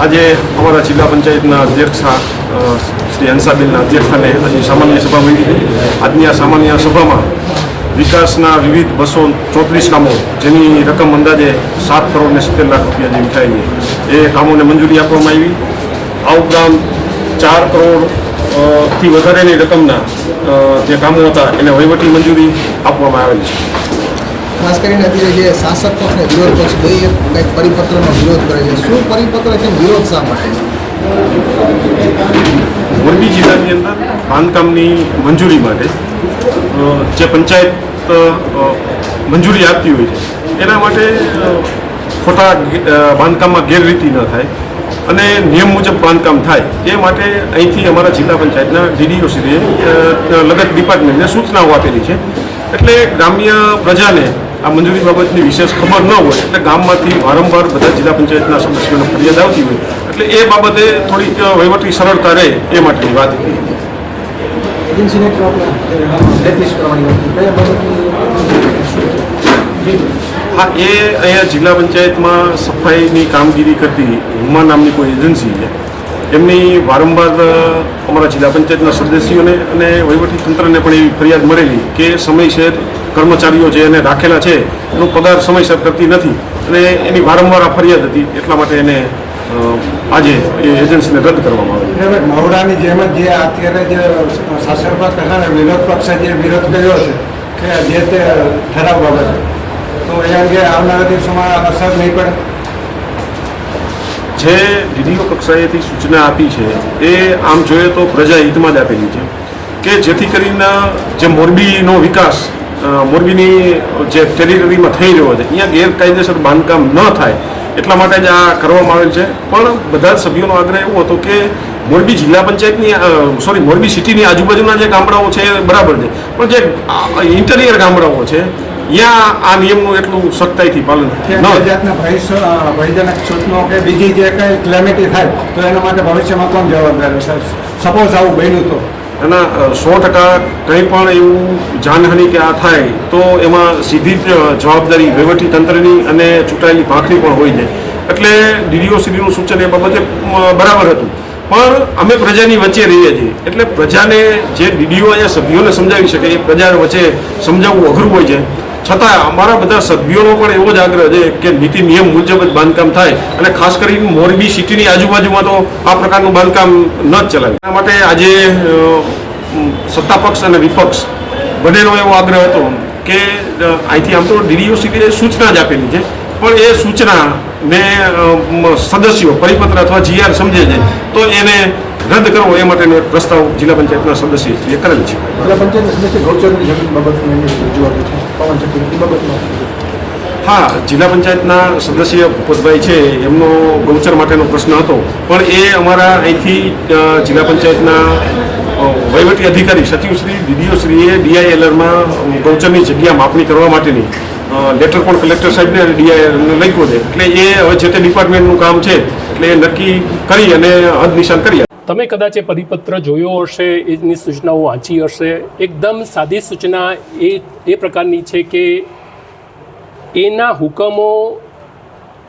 આજે અમારા જિલ્લા પંચાયતના અધ્યક્ષા શ્રી હંસાબેનના અધ્યક્ષસ્થાને આજે સામાન્ય સભા મળી આજની આ સામાન્ય સભામાં વિકાસના વિવિધ બસો ચોત્રીસ કામો, જેની રકમ અંદાજે સાત કરોડ ને સિત્તેર લાખ રૂપિયા જેવી થાય એ કામોને મંજૂરી આપવામાં આવી. આ ઉપરાંત ચાર કરોડથી વધારેની રકમના જે કામો હતા, એને વહીવટી મંજૂરી આપવામાં આવેલી છે. ખાસ કરીને અત્યારે જે શાસક પક્ષ અને વિરોધ પક્ષ બે કંઈક પરિપત્રનો વિરોધ કરે છે. શું પરિપત્ર છે, વિરોધ શા માટે? મોરબી જિલ્લાની અંદર બાંધકામની મંજૂરી માટે જે પંચાયત મંજૂરી આપતી હોય છે, એના માટે ખોટા બાંધકામમાં ગેરરીતિ ન થાય અને નિયમ મુજબ બાંધકામ થાય. એ માટે અહીંથી અમારા જિલ્લા પંચાયતના ડીડીઓશ્રીએ લગત ડિપાર્ટમેન્ટને સૂચનાઓ આપેલી છે. એટલે ગ્રામ્ય પ્રજાને આ મંજૂરી બાબતની વિશેષ ખબર ન હોય એટલે ગામમાંથી વારંવાર બધા જિલ્લા પંચાયતના સદસ્યોને ફરિયાદ આવતી હોય. એટલે એ બાબતે થોડીક વહીવટી સરળતા રહે એ માટેની વાત. હતી કયા બાબતની હા એ અહીંયા જિલ્લા પંચાયતમાં સફાઈની કામગીરી કરતી હુમા નામની કોઈ એજન્સી છે. એમની વારંવાર અમારા જિલ્લા પંચાયતના સદસ્યોને અને વહીવટી તંત્રને પણ એવી ફરિયાદ મળેલી કે સમયસર કર્મચારીઓ જે એને રાખેલા છે એનો પગાર સમયસર કરતી નથી અને એની વારંવાર આ ફરિયાદ હતી એટલા માટે એને આજે એ એજન્સીને રદ કરવામાં આવી. મહુડાની જેમ જ જે અત્યારે જે શાસક પક્ષ અને વિરોધ પક્ષે જે વિરોધ કર્યો છે કે જે તે ઠરાવ બાબતે તો એ અંગે આવનારા દિવસોમાં અસર નહીં પડે? જે ડીડીઓ કક્ષાએથી સૂચના આપી છે એ આમ જોઈએ તો પ્રજા હિતમાં જ આપેલી છે કે જેથી કરીને જે મોરબીનો વિકાસ મોરબીની જે ટેરિટરીમાં થઈ રહ્યો છે, અહીંયા ગેરકાયદેસર બાંધકામ ન થાય એટલા માટે જ આ કરવામાં આવેલ છે. પણ બધા જ સભ્યોનો આગ્રહ એવો હતો કે મોરબી જિલ્લા પંચાયતની સોરી મોરબી સિટીની આજુબાજુના જે ગામડાઓ છે એ બરાબર છે. પણ જે ઇન્ટરિયર ગામડાઓ છે ત્યાં આ નિયમનું એટલું સખ્તાઈથી પાલન ભયજનક સૂચનો કે બીજી જે કંઈ ક્લેમિટી થાય, તો એના માટે ભવિષ્યમાં કોણ જવાબદાર છે સપોઝ આવું બન્યું તો. એના સો ટકા કંઈ પણ એવું જાનહાનિ કે આ થાય, તો એમાં સીધી જવાબદારી વહીવટી તંત્રની અને ચૂંટાયેલી પાંખની પણ હોય છે. એટલે ડીડીઓ સીડીનું સૂચન એ બાબતે બરાબર હતું. પણ અમે પ્રજાની વચ્ચે રહીએ છીએ. એટલે પ્રજાને જે ડીડીઓ અહીંયા સભ્યોને સમજાવી શકે, એ પ્રજા વચ્ચે સમજાવવું અઘરું હોય છે. છતાં અમારા બધા સભ્યોનો પણ એવો જ આગ્રહ છે કે નીતિ નિયમ મુજબ જ બાંધકામ થાય અને ખાસ કરીને મોરબી સિટીની આજુબાજુમાં તો આ પ્રકારનું બાંધકામ ન જ ચલાવે એના માટે આજે સત્તાપક્ષ સત્તા પક્ષ અને વિપક્ષ બંનેનો એવો આગ્રહ હતો કે અહીંથી આમ તો ડીડીઓ સિટીએ સૂચના જ આપેલી છે. પણ એ સૂચનાને ને સદસ્યો, પરિપત્ર અથવા જીઆર સમજે છે, તો એને રદ કરવો એ માટેનો પ્રસ્તાવ જિલ્લા પંચાયતના સદસ્ય કરેલ છે. જિલ્લા પંચાયત બાબતની રજૂઆત છે. પવન ચક્કી બાબતમાં હા, જિલ્લા પંચાયતના સદસ્ય ભૂપતભાઈ છે, એમનો ગૌચર માટેનો પ્રશ્ન હતો. પણ એ અમારા અહીંથી જિલ્લા પંચાયતના વહીવટી અધિકારી સચિવશ્રી ડીડીઓશ્રીએ ડીઆઈએલઆરમાં ગૌચરની જગ્યા માપણી કરવા માટેની લેટર પણ કલેક્ટર સાહેબને અને ડીઆઈએલને લખ્યો છે. એટલે એ હવે જે તે ડિપાર્ટમેન્ટનું કામ છે, એટલે એ નક્કી કરી અને હદ નિશાન કરી તમે કદાચ એ પરિપત્ર જોયો હશે, એની સૂચનાઓ વાંચી હશે. એકદમ સાદી સૂચના એ એ પ્રકારની છે કે એના હુકમો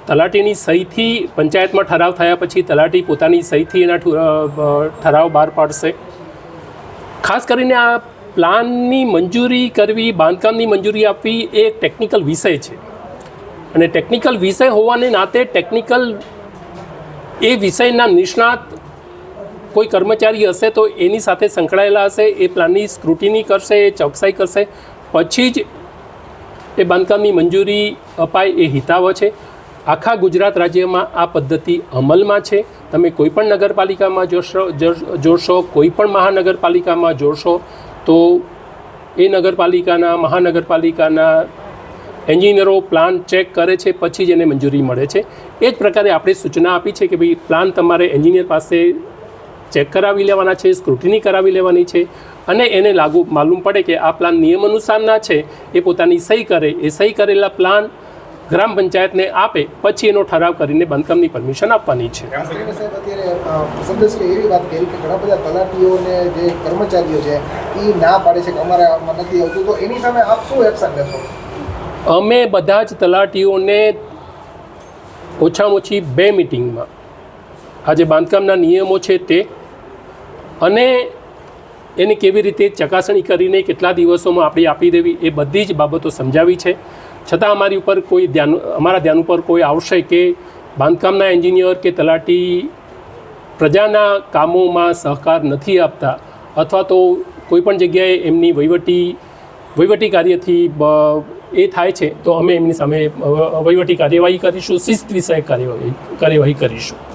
તલાટીની સહીથી પંચાયતમાં ઠરાવ થયા પછી તલાટી પોતાની સહીથી એના ઠરાવ બહાર પાડશે. ખાસ કરીને આ પ્લાનની મંજૂરી કરવી, બાંધકામની મંજૂરી આપવી એ એક ટેકનિકલ વિષય છે. અને ટેકનિકલ વિષય હોવાને નાતે ટેકનિકલ એ વિષયના નિષ્ણાત કોઈ કર્મચારી હશે તો એની સાથે સંકળાયેલા હશે, એ પ્લાનની સ્ક્રુટિની કરશે, એ ચોકસાઈ કરશે. પછી જ એ બાંધકામની મંજૂરી અપાય એ હિતાવ છે. આખા ગુજરાત રાજ્યમાં આ પદ્ધતિ અમલમાં છે. તમે કોઈ પણ નગરપાલિકામાં જોશો જોડશો કોઈપણ કોઈ પણ મહાનગરપાલિકામાં જોડશો તો એ નગરપાલિકાના, મહાનગરપાલિકાના એન્જિનિયરો પ્લાન ચેક કરે છે, પછી જ એને મંજૂરી મળે છે. એ જ પ્રકારે આપણે સૂચના આપી છે કે ભાઈ પ્લાન તમારે એન્જિનિયર પાસે ચેક કરાવી લેવાના છે સ્ક્રુટિની કરાવી લેવાની છે અને એને લાગુ માલુમ પડે કે આ પ્લાન નિયમ અનુસારના છે એ પોતાની સહી કરે એ સહી કરેલા પ્લાન ગ્રામ પંચાયતને આપે પછી એનો ઠરાવ કરીને બાંધકામની પરમિશન આપવાની છે. એવી વાત કરી કે ઘણા બધા તલાટીઓને જે કર્મચારીઓ છે એ ના પાડે છે કે અમારે નથી આવતું. તો એની સામે આપ શું એક્શન લેશો અમે બધા જ તલાટીઓને ઓછામાં ઓછી બે મિટિંગમાં આ જે બાંધકામના નિયમો છે તે અને એને કેવી રીતે ચકાસણી કરીને કેટલા દિવસોમાં આપણે આપી દેવી એ બધી જ બાબતો સમજાવી છે. છતાં અમારી ઉપર કોઈ ધ્યાન, અમારા ધ્યાન ઉપર કોઈ આવશે કે બાંધકામના એન્જિનિયર કે તલાટી પ્રજાના કામોમાં સહકાર નથી આપતા અથવા તો કોઈપણ જગ્યાએ એમની વહીવટી વહીવટી કાર્યથી એ થાય છે, તો અમે એમની સામે વહીવટી કાર્યવાહી કરીશું, શિસ્ત વિષયક કાર્યવાહી કાર્યવાહી કરીશું.